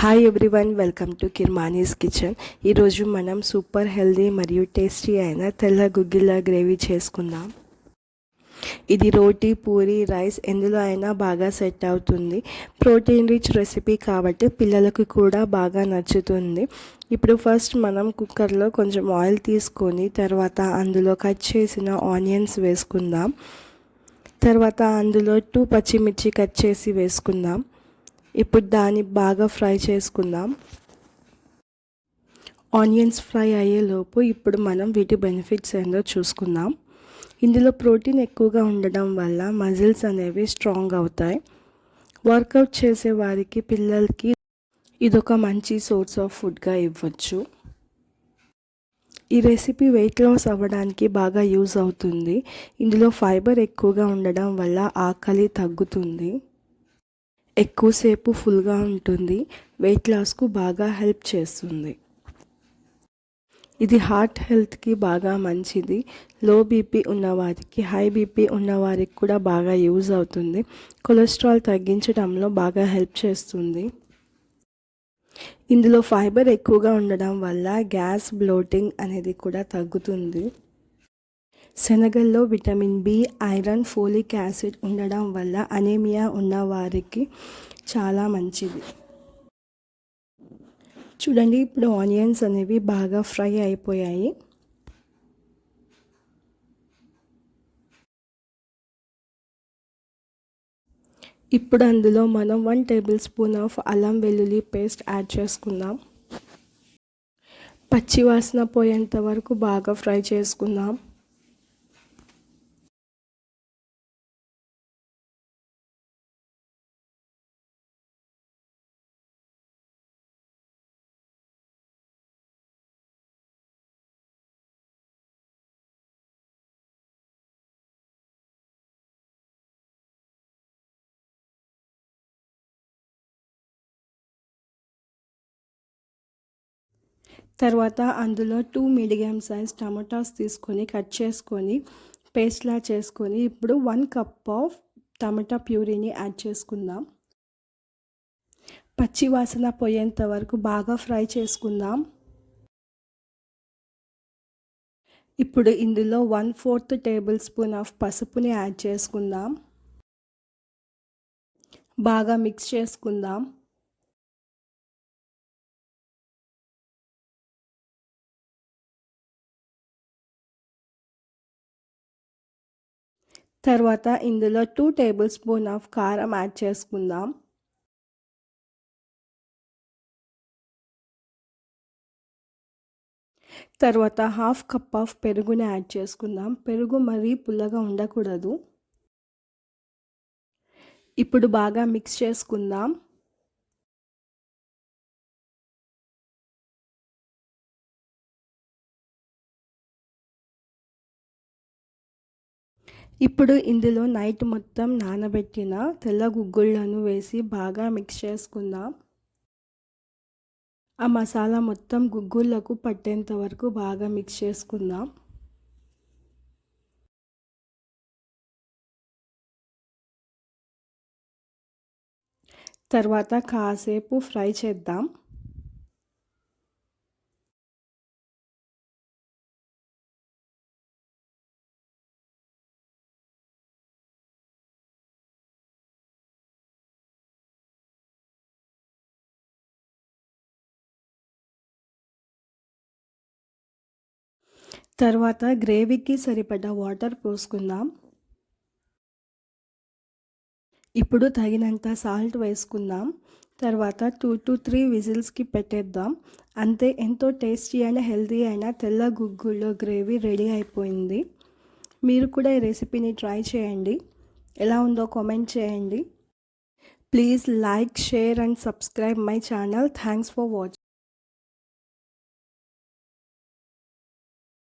Hi everyone welcome to Kirmani's kitchen ఈరోజు మనం super healthy మరియు టేస్టీ అయిన తెల్ల గుగ్గిల గ్రేవీ చేసుకుందాం. ఇది రోటీ పూరి రైస్ ఎందులో అయినా బాగా సెట్ అవుతుంది. ప్రోటీన్ రిచ్ రెసిపీ కాబట్టి పిల్లలకు కూడా బాగా నచ్చుతుంది. ఇప్పుడు ఫస్ట్ మనం కుక్కర్లో కొంచెం ఆయిల్ తీసుకొని తర్వాత అందులో కట్ చేసిన ఆనియన్స్ వేసుకుందాం. తర్వాత అందులో టూ పచ్చిమిర్చి కట్ చేసి వేసుకుందాం. ఇప్పుడు దాన్ని బాగా ఫ్రై చేసుకుందాం. ఆనియన్స్ ఫ్రై అయ్యేలోపు ఇప్పుడు మనం వీటి బెనిఫిట్స్ ఏందో చూసుకుందాం. ఇందులో ప్రోటీన్ ఎక్కువగా ఉండడం వల్ల మజిల్స్ అనేవి స్ట్రాంగ్ అవుతాయి. వర్కౌట్ చేసే వారికి పిల్లలకి ఇదొక మంచి సోర్స్ ఆఫ్ ఫుడ్గా ఇవ్వచ్చు. ఈ రెసిపీ వెయిట్ లాస్ అవ్వడానికి బాగా యూజ్ అవుతుంది. ఇందులో ఫైబర్ ఎక్కువగా ఉండడం వల్ల ఆకలి తగ్గుతుంది. ఎక్కువసేపు ఫుల్గా ఉంటుంది. వెయిట్ లాస్కు బాగా హెల్ప్ చేస్తుంది. ఇది హార్ట్ హెల్త్కి బాగా మంచిది. లో బీపీ ఉన్నవారికి హై బీపీ ఉన్నవారికి కూడా బాగా యూజ్ అవుతుంది. కొలెస్ట్రాల్ తగ్గించడంలో బాగా హెల్ప్ చేస్తుంది. ఇందులో ఫైబర్ ఎక్కువగా ఉండడం వల్ల గ్యాస్ బ్లోటింగ్ అనేది కూడా తగ్గుతుంది. శనగల్లో vitamin B iron folic acid ఉండడం వల్ల అనేమియా ఉన్నవారికి చాలా మంచిది. చూడండి ఇప్పుడు ఆనియన్స్ అనేవి బాగా ఫ్రై అయిపోయాయి. ఇప్పుడు అందులో మనం వన్ టేబుల్ స్పూన్ ఆఫ్ అల్లం వెల్లుల్లి పేస్ట్ యాడ్ చేసుకుందాం. పచ్చివాసన పోయేంత వరకు బాగా ఫ్రై చేసుకుందాం. తర్వాత అందులో టూ మీడియం సైజ్ టమాటాస్ తీసుకొని కట్ చేసుకొని పేస్ట్లా చేసుకొని ఇప్పుడు వన్ కప్ ఆఫ్ టమాటా ప్యూరీని యాడ్ చేసుకుందాం. పచ్చి వాసన పోయేంత వరకు బాగా ఫ్రై చేసుకుందాం. ఇప్పుడు ఇందులో one fourth tablespoon of పసుపుని యాడ్ చేసుకుందాం. బాగా మిక్స్ చేసుకుందాం. తర్వాత ఇందులో టూ టేబుల్ స్పూన్ ఆఫ్ కారం యాడ్ చేసుకుందాం. తర్వాత హాఫ్ కప్ ఆఫ్ పెరుగుని యాడ్ చేసుకుందాం. పెరుగు మరీ పుల్లగా ఉండకూడదు. ఇప్పుడు బాగా మిక్స్ చేసుకుందాం. ఇప్పుడు ఇందులో నైట్ మొత్తం నానబెట్టిన తెల్ల గుగ్గుళ్ళను వేసి బాగా మిక్స్ చేసుకుందాం. ఆ మసాలా మొత్తం గుగ్గుళ్ళకు పట్టేంత వరకు బాగా మిక్స్ చేసుకుందాం. తర్వాత కాసేపు ఫ్రై చేద్దాం. తర్వాత గ్రేవీకి సరిపడ్డ వాటర్ పోసుకుందాం. ఇప్పుడు తగినంత సాల్ట్ వేసుకుందాం. తర్వాత టూ టు త్రీ విజిల్స్కి పెట్టేద్దాం. అంతే ఎంతో టేస్టీ అయిన హెల్తీ అయిన తెల్ల గుగ్గుల్లో గ్రేవీ రెడీ అయిపోయింది. మీరు కూడా ఈ రెసిపీని ట్రై చేయండి. ఎలా ఉందో కామెంట్ చేయండి. Please like share and subscribe my channel. Thanks for watching